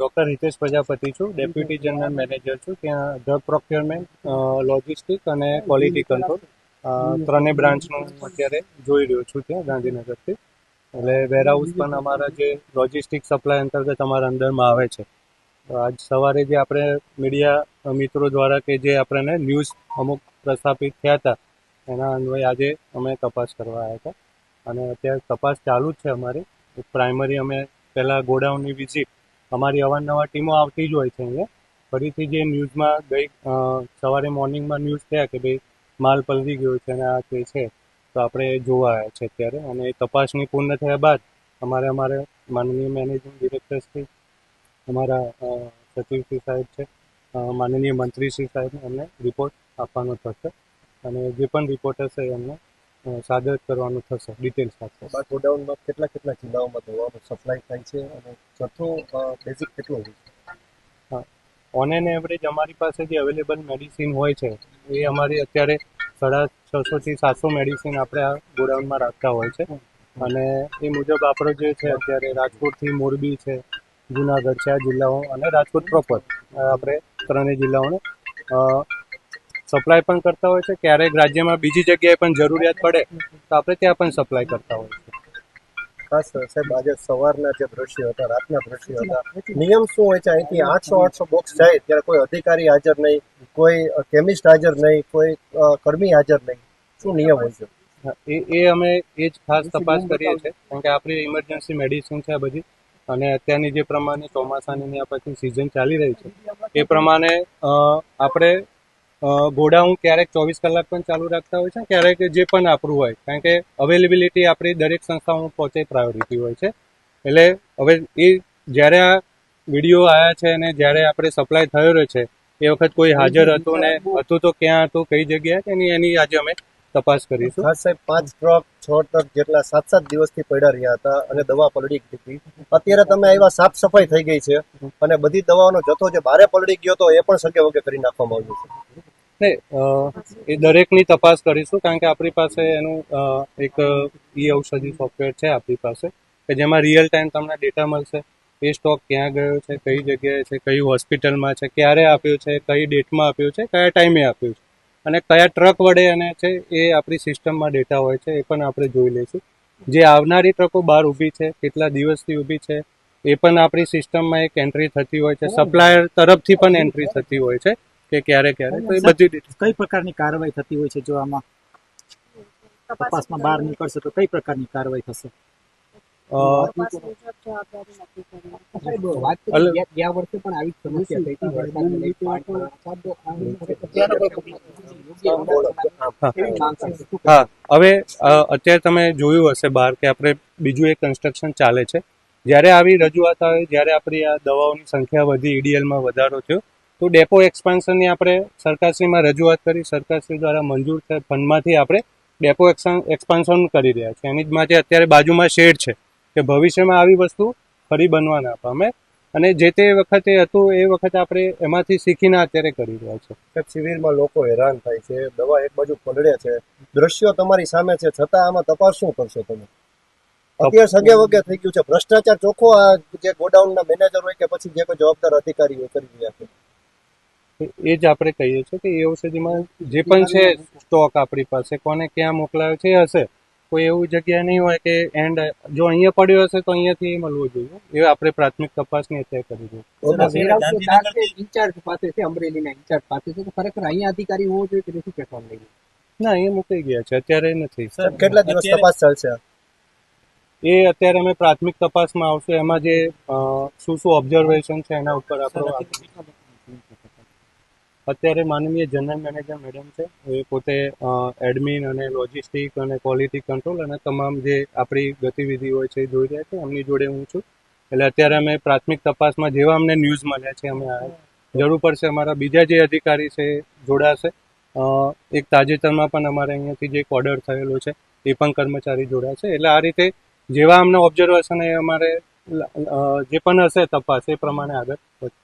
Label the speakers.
Speaker 1: Doctor Hitesh Prajapati છું deputy general manager છું ત્યાં ડ્રગ પ્રોક્યોરમેન્ટ લોજિસ્ટિક અને ક્વોલિટી કંટ્રોલ ત્રણેય બ્રાન્ચનું અત્યારે જોઈ રહ્યો છું ત્યાં ગાંધીનગરથી. એટલે વેરહાઉસ પણ અમારા જે લોજિસ્ટિક સપ્લાય અંતર્ગત અમારા અંદરમાં આવે છે. તો આજ સવારે જે આપણે મીડિયા મિત્રો દ્વારા કે જે આપણને ન્યૂઝ અમુક પ્રસ્થાપિત થયા હતા એના અન્વયે આજે અમે તપાસ કરવા આવ્યા હતા. અને અત્યારે તપાસ ચાલુ જ છે અમારી. પ્રાઇમરી અમે પહેલાં ગોડાઉનની વિઝિટ અમારી અવારનવાર ટીમો આવતી જ હોય છે અહીંયા. ફરીથી જે ન્યૂઝમાં ગઈ સવારે મોર્નિંગમાં ન્યૂઝ થયા કે ભાઈ માલ પલવી ગયો છે અને આ તે છે તો આપણે જોવા આવ્યા છે અત્યારે. અને એ તપાસણી પૂર્ણ થયા બાદ અમારે અમારે માનનીય મેનેજિંગ ડિરેક્ટર અમારા સચિવશ્રી સાહેબ છે માનનીય મંત્રીશ્રી સાહેબને એમને રિપોર્ટ આપવાનો થશે. અને જે પણ રિપોર્ટ હશે એ અમને અ, સાદર કરવાનું થશે ડિટેલ સાથે
Speaker 2: ગોડાઉનમાં કેટલા કેટલા જિલ્લાઓમાં દવાનો સપ્લાય થાય છે અને જથ્થો બેઝિક કેટલો હોય છે?
Speaker 1: ઓન એન એવરેજ અમારી પાસે જે અવેલેબલ મેડિસિન હોય છે એ અમારી અત્યારે સાડા છસોથી સાતસો મેડિસિન આપણે આ ગોડાઉનમાં રાખતા હોય છે. અને એ મુજબ આપણો જે છે અત્યારે રાજકોટથી મોરબી છે જુનાગઢ છે આ જિલ્લાઓ અને રાજકોટ પ્રોપર આપણે ત્રણેય જિલ્લાઓને સપ્લાય પણ કરતા હોય છે. ક્યારેક રાજ્યમાં બીજી જગ્યાએ પણ જરૂરિયાત પડે તો આપણે ત્યાં પણ સપ્લાય કરતા હોય છે.
Speaker 2: ખાસ સાહેબ આજે સવારના જે દ્રશ્યો હતા રાતના દ્રશ્યો હતા નિયમ શું હોય છે? અહીંથી આઠસો આઠસો બોક્સ જાય ત્યારે કોઈ અધિકારી હાજર નહીં કોઈ કેમિસ્ટ હાજર નહીં કોઈ કર્મી હાજર નહીં. શું નિયમ હોય છે?
Speaker 1: એ એ અમે એ જ ખાસ તપાસ કરીએ છીએ કારણ કે આપણી ઇમરજન્સી મેડિસિન છે બધી અને અત્યારની જે પ્રમાણે ચોમાસાની પછી સિઝન ચાલી રહી છે એ પ્રમાણે આપણે અ, હું ક્યારેક ચોવીસ કલાક પણ ચાલુ રાખતા હોય છે ક્યારેક જે પણ આપણું હોય કારણ કે અવેલેબિલિટી આપણી દરેક સંસ્થાઓમાં પહોંચે પ્રાયોરિટી હોય છે. એટલે હવે એ જ્યારે આ વીડિયો આવ્યા છે અને જ્યારે આપણે સપ્લાય થયો રહ્યો છે એ વખત કોઈ હાજર હતું ને હતું તો ક્યાં હતું કઈ જગ્યાએ એની એની આજે અમે તપાસ કરીશું.
Speaker 2: ખાસ સાહેબ પાંચ ટ્રક છ ટ્રક જેટલા સાત સાત દિવસથી પડ્યા રહ્યા હતા અને દવા પલળી ગઈ હતી. અત્યારે તમે આવ્યા સાફ સફાઈ થઈ ગઈ છે અને બધી દવાઓનો જથ્થો જે બારે પલળી ગયો હતો એ પણ સગે વગે કરી નાખવામાં આવ્યો છે.
Speaker 1: ને એ દરેકની તપાસ કરીશું કારણ કે આપણી પાસે એનું એક ઈ ઔષધિ સોફ્ટવેર છે આપણી પાસે કે જેમાં રિયલ ટાઈમ તમને ડેટા મળશે એ સ્ટોક ક્યાં ગયો છે કઈ જગ્યાએ છે કઈ હોસ્પિટલમાં છે ક્યારે આપ્યો છે કઈ ડેટમાં આપ્યો છે કયા ટાઈમે આપ્યું છે અને કયા ટ્રક વડે અને છે એ આપણી સિસ્ટમમાં ડેટા હોય છે એ પણ આપણે જોઈ લઈશું. જે આવનારી ટ્રકો બહાર ઊભી છે કેટલા દિવસથી ઊભી છે એ પણ આપણી સિસ્ટમમાં એક એન્ટ્રી થતી હોય છે સપ્લાયર તરફથી પણ એન્ટ્રી થતી હોય છે કે ક્યારે ક્યારે? તો એ બધી
Speaker 3: કઈ પ્રકારની કાર્યવાહી થતી હોય છે જો આમાં તપાસમાં બહાર નીકળશે તો કઈ પ્રકારની કાર્યવાહી થશે? ગયા- વર્ષે પણ આવી સમસ્યા
Speaker 1: હવે અત્યારે તમે જોયું હશે બહાર કે આપણે બીજું એક કન્સ્ટ્રક્શન ચાલે છે. જ્યારે આવી રજૂઆત આવે જ્યારે આપણી આ દવાઓની સંખ્યા વધી ઈડીએલમાં વધારો થયો. તો ડેપો એક્સપાન્શનની આપણે સરકારશ્રીમાં રજૂઆત કરી સરકારશ્રી દ્વારા મંજૂર થયા ફંડમાંથી આપણે ડેપો એક્સપાન્શન કરી રહ્યા છીએ. એની જ માટે અત્યારે બાજુમાં શેડ છે કે ભવિષ્યમાં આવી વસ્તુ ફરી બનવા ના પામે અને જે તે વખતે હતું એ વખતે આપણે એમાંથી શીખીને અત્યારે કરી રહ્યા છીએ.
Speaker 2: શિબિરમાં લોકો હેરાન થાય છે દવા એક બાજુ પલળે છે. દ્રશ્યો તમારી સામે છે છતાં આમાં તપાસ શું કરશો તમે? અત્યારે સગે વગે થઈ ગયું છે. ભ્રષ્ટાચાર ચોખ્ખો આ જે ગોડાઉનના મેનેજર હોય કે પછી જે કોઈ જવાબદાર અધિકારી હોય કરી રહ્યા છે.
Speaker 1: એ જ આપણે કહીએ છીએ કે એ ઔષધિમાં જે પણ છે સ્ટોક આપણી પાસે કોને ક્યાં મોકલાયો છે એ હશે. કોઈ એવું જગ્યા નહીં હોય કે એન્ડ જો અહીંયા પડ્યો હશે તો અહીંયાથી એ મળવું જોઈએ. એ આપણે પ્રાથમિક તપાસની અત્યારે કરી
Speaker 3: ઇન્ચાર્જ પાસે છે અમરેલીના ઇન્ચાર્જ પાસે છે તો ખરેખર અહીંયા અધિકારી હોવો જોઈએ કે શું કહેવાનું લઈએ
Speaker 1: ના અહીંયા મૂકી ગયા છે. અત્યારે નથી.
Speaker 2: કેટલા દિવસ તપાસ ચાલશે?
Speaker 1: એ અત્યારે અમે પ્રાથમિક તપાસમાં આવશે. એમાં જે અ, શું શું ઓબ્ઝર્વેશન છે એના ઉપર આપણો અત્યારે માનનીય જનરલ મેનેજર મેડમ છે, એ પોતે એડમિન અને લોજિસ્ટિક અને ક્વોલિટી કંટ્રોલ અને તમામ જે આપણી ગતિવિધિ હોય છે એ જોઈ રહ્યા છે, એમની જોડે હું છું. એટલે અત્યારે અમે પ્રાથમિક તપાસમાં જેવા અમને ન્યૂઝ મળ્યા છે, અમે જરૂર પડશે અમારા બીજા જે અધિકારી છે જોડાશે. એક તાજેતરમાં પણ અમારે અહીંયાથી જે એક ઓર્ડર થયેલો છે, એ પણ કર્મચારી જોડાશે. એટલે આ રીતે જેવા અમને ઓબ્ઝર્વેશન એ અમારે જે પણ હશે તપાસ, એ પ્રમાણે આગળ વધશે.